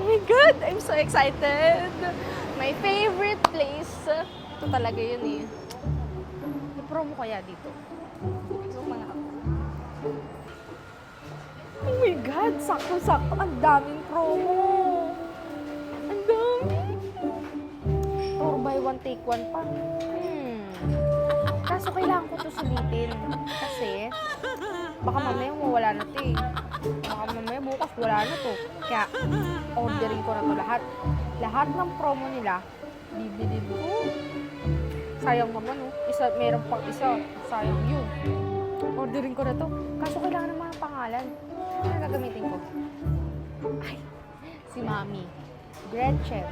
Oh my God! I'm so excited! My favorite place. Ito talaga yun eh. Promo kaya dito. Na nga ako. Oh my God! Sakto-sakto. Ang daming promo. Ang dami. Or buy one, take one pa. Hmm. Kaso kailangan ko to sulitin. Kasi, baka mamaya mawala na to eh. Baka mamaya bukas wala na to. Kaya, ordering ko na to lahat. Lahat ng promo nila, bibilin ko. Sayang naman oh. Isa, meron pang isa. Sayang yun. Ordering ko na to. Kaso kailangan ng mga pangalan. Ano gagamitin ko? Ay, si Mami. Gretchen.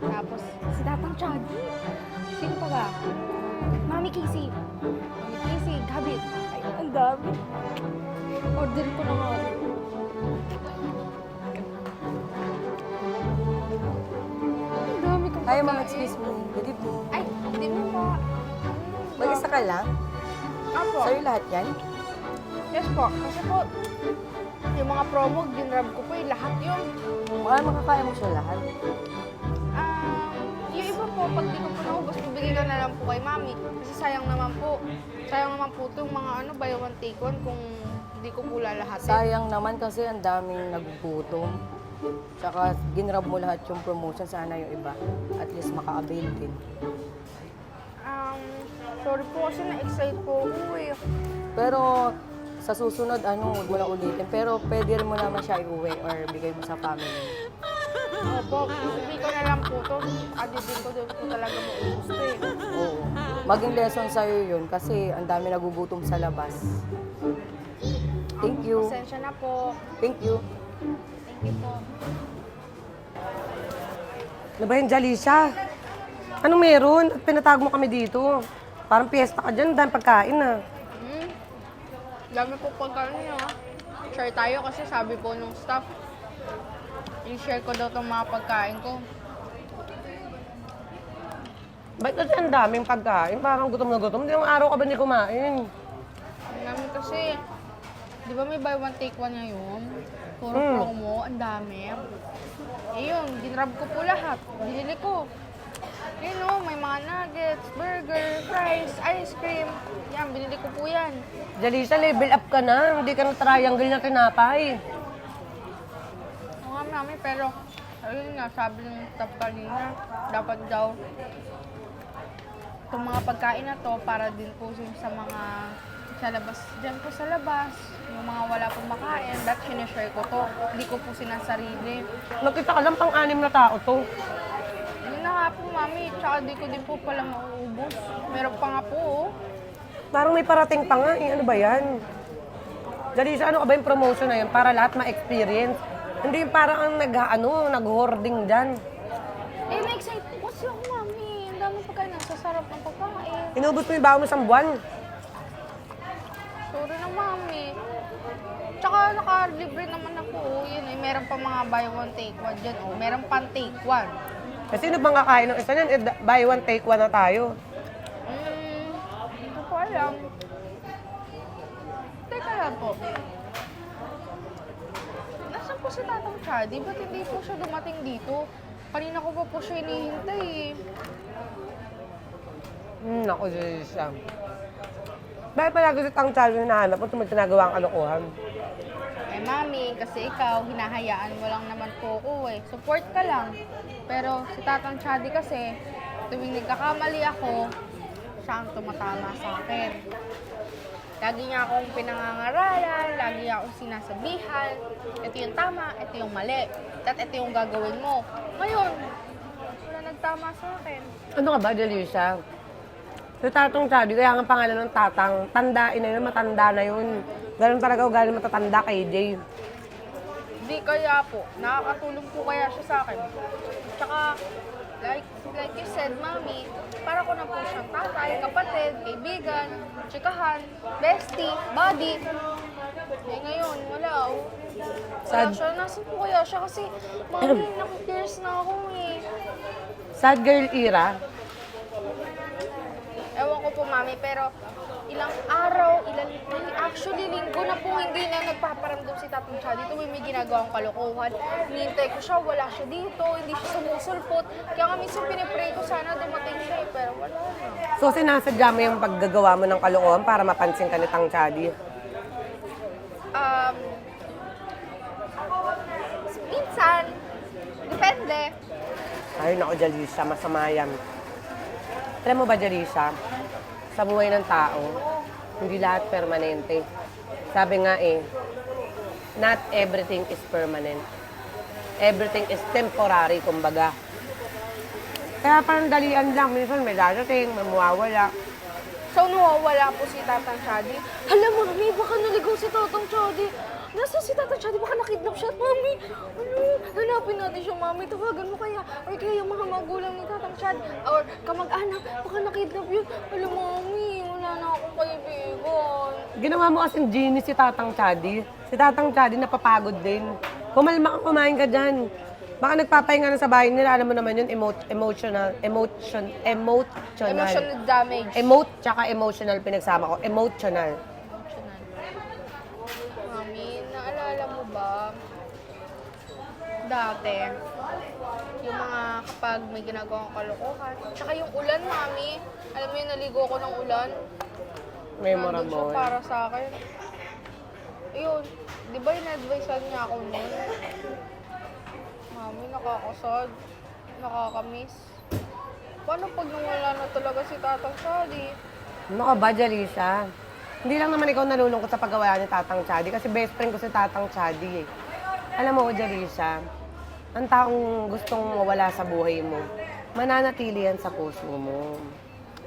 Tapos, si Tatang Chaggy. Sino pa ba? Mami Casey. Mami Casey, Gabit. Ay, ang dami. Order ko na nga. Ang dami kong Hi, ma'am. Excuse me. Good evening. Ay, hindi mo ba? Mag-isa ka lang? Apo. Sa'yo lahat yan? Yes po. Kasi po, yung mga promo, ginrab ko po eh. Lahat yun. Baka makakaya mo siya lahat. Um, yung iba po, pag di ko po ko na lang po kay mami. Kasi sayang naman po. Sayang naman po itong mga ano, buy one take one kung hindi ko po lalahatin. Sayang naman kasi ang daming nagugutom. Tsaka ginrab mo lahat yung promotion. Sana yung iba. At least maka-avail din. Um, sorry po kasi na-excite po ako eh. Pero sa susunod, ano, huwag mo na ulitin. Pero pwede rin mo naman siya iuwi or bigay mo sa family. Opo, bibigay ko na lang po to. Adidin ko doon po talaga maubos to eh. Oo. Maging lesson sa'yo yun kasi ang dami nagugutom sa labas. Thank you. Pasensya na po. Thank you. Thank you po. Ano ba yun, Jalisha? Anong meron? At pinatago mo kami dito. Parang piyesta ka dyan, dahil pagkain na. Hmm? Dami po pagkain niya. Share tayo kasi sabi po nung staff, i-share ko daw itong mga pagkain ko. Ba't kasi ang daming pagkain? Parang gutom na gutom. Hindi yung araw ka ba hindi kumain? Ang dami kasi, di ba may buy one take one ngayon? Puro Hmm. promo, ang dami. Eh yun, ginrab ko po lahat. Binili ko. Yun o, may mga nuggets, burger, fries, ice cream. Yan, binili ko po yan. Jalisha, level up ka na. Hindi ka na triangle na tinapay. Mami, pero ayun nga, sabi ng staff kanina, dapat daw itong mga pagkain na to para din po sa mga sa labas, dyan po sa labas, yung mga wala pong makain, that sinishare ko to. Hindi ko po sinasarili. Nakita ka lang pang-anim na tao to. Yun na nga po, mami, tsaka di ko din po pala mauubos. Meron pa nga po, oh. Parang may parating pa nga. Eh, ano ba yan? Jalisha, ano ka ba yung promotion na yun? Para lahat ma-experience. Hindi parang ang nag, ano, nag-hoarding dyan. Eh, na-excite kasi ako, mami. Ang dami pagkain, ang sasarap ng pagkain. Inubos mo yung baon mo isang buwan. Sorry na, mami. Tsaka naka-libre naman ako. Yun, eh, meron pa mga buy one, take one dyan. Oh. Meron pang take one. Kasi sino bang kakain ng isa niyan? Eh, da- buy one, take one na tayo. Hmm, hindi ko alam. Teka lang po. Nasaan po si Tatang Chadi? Ba't hindi po siya dumating dito? Kanina ko pa po siya hinihintay eh. Hmm, naku, Jalisha. Bakit palagi si Tang Charlie na hinahanap mo ito may ginagawa ang kalokohan? Eh, mami, kasi ikaw, hinahayaan mo lang naman po ko eh. Support ka lang. Pero si Tatang Chadi kasi, tuwing nagkakamali ako, siya ang tumatama sa akin. Lagi niya akong pinangangaralan, lagi niya akong sinasabihan, ito yung tama, ito yung mali, at ito yung gagawin mo. Ngayon, wala nagtama sa akin. Ano ka ba, Jalisha? Si Tatang Charlie, kaya nga pangalan ng Tatang, tandain na yun, matanda na yun. Ganun talaga ugali matatanda kay Jay. Di kaya po, nakakatulong po kaya siya sa akin. Tsaka, like, like you said, mami, para ko na po siyang tatay, kapatid, kaibigan, chikahan, bestie, buddy. Eh ngayon, wala oh. Wala Sad. siya. Nasaan po kaya siya? Kasi, mami, naku-tears na ako eh. Sad girl era. Ewan ko po, mami, pero ilang araw, ilan, actually, linggo na po hindi na nagpaparamdam si Tatang Chadi. Tuwing may ginagawang kalokohan. Hinihintay ko siya, wala siya dito, hindi siya sumusulpot. Kaya nga minsan pinipray ko sana dumating siya eh, pero wala na. So, sinasadya mo yung paggagawa mo ng kalokohan para mapansin ka ni Tang Chadi. Um, minsan, depende. Ay, naku, Jalisha, masama yan. Alam mo ba, Jalisha, sa buhay ng tao, hindi lahat permanente. Sabi nga eh, not everything is permanent. Everything is temporary, kumbaga. Kaya parang dalian lang. Minsan may dadating, may mawawala. So, nawawala po si Tatang Chadi. Alam mo, Mami, baka naligaw si Tatang Chadi. Nasaan si Tatang Chadi? Baka nakidnap siya. Mami, ano, hanapin natin siya, Mami. Tawagan mo kaya. Or kaya yung mga magulang ni Tatang Chadi. Or kamag-anak, baka nakidnap yun. Alam, Mami, wala na akong kaibigan. Ginawa mo kasing genie si Tatang Chadi. Si Tatang Chadi napapagod din. Kumalma ka, kumain ka dyan. Baka nagpapahinga na sa bahay nila, alam mo naman yun, emo- emotional, emotion, emotional. Emotional damage. Emote tsaka emotional pinagsama ko. Emotional. Emotional. Mami, naalala mo ba? Dati, yung mga kapag may ginagawang kalokohan. Tsaka yung ulan, Mami. Alam mo yung naligo ko ng ulan. Nandun siya Memorable. para sa akin. Ayun, di ba in-advisean niya ako nun? Mami, nakakasad. Nakakamiss. Paano pag nawala na talaga si Tatang Shadi? Ano ka ba, Jalisha? Hindi lang naman ikaw nalulungkot sa paggawa ni Tatang Chadi kasi best friend ko si Tatang Chadi eh. Alam mo, Jalisha, ang taong gustong mawala sa buhay mo, mananatili yan sa puso mo.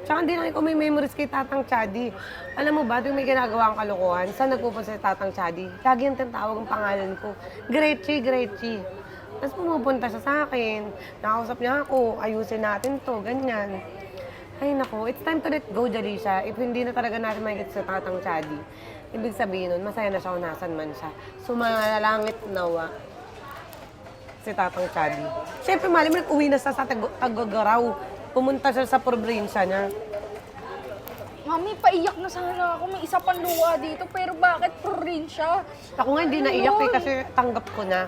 Tsaka hindi lang ikaw may memories kay Tatang Chadi. Alam mo ba, tuwing may ginagawa ang kalokohan, saan nagpupunta si Tatang Chadi? Lagi yung tinatawag ang pangalan ko. Gretchy, Gretchy. Tapos pumupunta siya sa akin. Nakausap niya ako, ayusin natin to, ganyan. Ay nako, it's time to let go, Jalisha. If hindi na talaga natin makikita sa Tatang Chadi, ibig sabihin nun, masaya na siya kung nasan man siya. Sumalangit nawa si Tatang Chadi. Siyempre, mali mo, uwi na siya sa Tag- Tagagaraw. Pumunta siya sa probinsya niya. Mami, paiyak na sana ako. May isa pang luwa dito. Pero bakit probinsya? Ako nga hindi naiyak eh, kasi tanggap ko na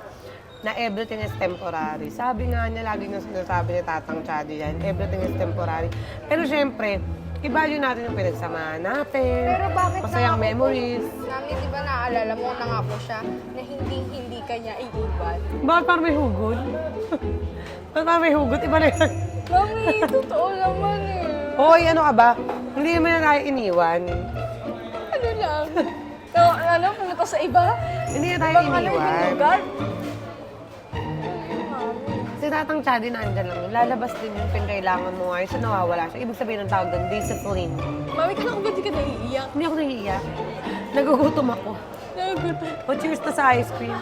na everything is temporary. Sabi nga niya, lagi na sinasabi ni Tatang Chadi yan, everything is temporary. Pero syempre, i-value natin yung pinagsamahan natin. Pero bakit Masayang po- memories. Mami, di ba naalala mo, nangako siya na hindi-hindi kanya iiwan. Bakit parang may hugot? Bakit parang may hugot? Iba na yan. Mami, totoo naman eh. Hoy, ano ka ba? Hindi naman na tayo iniwan. Ano lang? So, ano, pumunta sa iba? Hindi na tayo Ibang ano, ibang iniwan. lugar? Si Tatang Chadi nandyan lang. Lalabas din yung pinkailangan mo ngayon. So nawawala siya. Ibig sabihin ng tawag doon, discipline. Mami, kailan ko ba di ka naiiyak? Hindi ako nahihiya. Nagugutom ako. Nagugutom. O cheers to sa ice cream.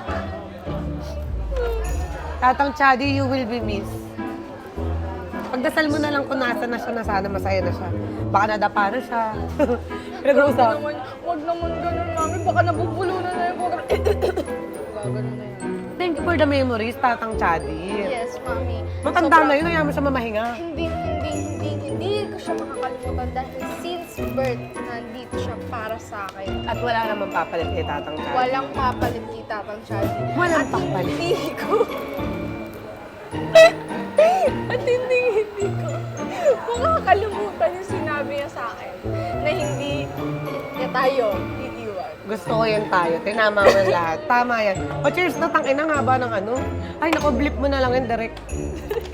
Tatang Chadi, you will be missed. Pagdasal mo na lang kung nasa na siya na sana masaya na siya. Baka nadapa na siya. Pinag-uusap. Huwag naman, huwag naman ganun, Mami. Baka nabubulunan na yung program. Gaganon na yan. Thank you for the memories, Tatang Chadi. Yes, Mami. Matanda na yun, ayaw mo siya mamahinga. Hindi, hindi, hindi, hindi ko siya makakalimutan dahil since birth, nandito siya para sa akin. At wala namang papalit kay Tatang Chadi. Walang papalit kay Tatang Shadi. Walang At papalit. hindi ko... At hindi, hindi ko makakalimutan yung sinabi niya sa akin na hindi niya tayo. Gusto ko yan tayo. Tinama mo lahat. Tama yan. O cheers na, tangin na nga ba ng ano? Ay, naku, blip mo na lang yan direct.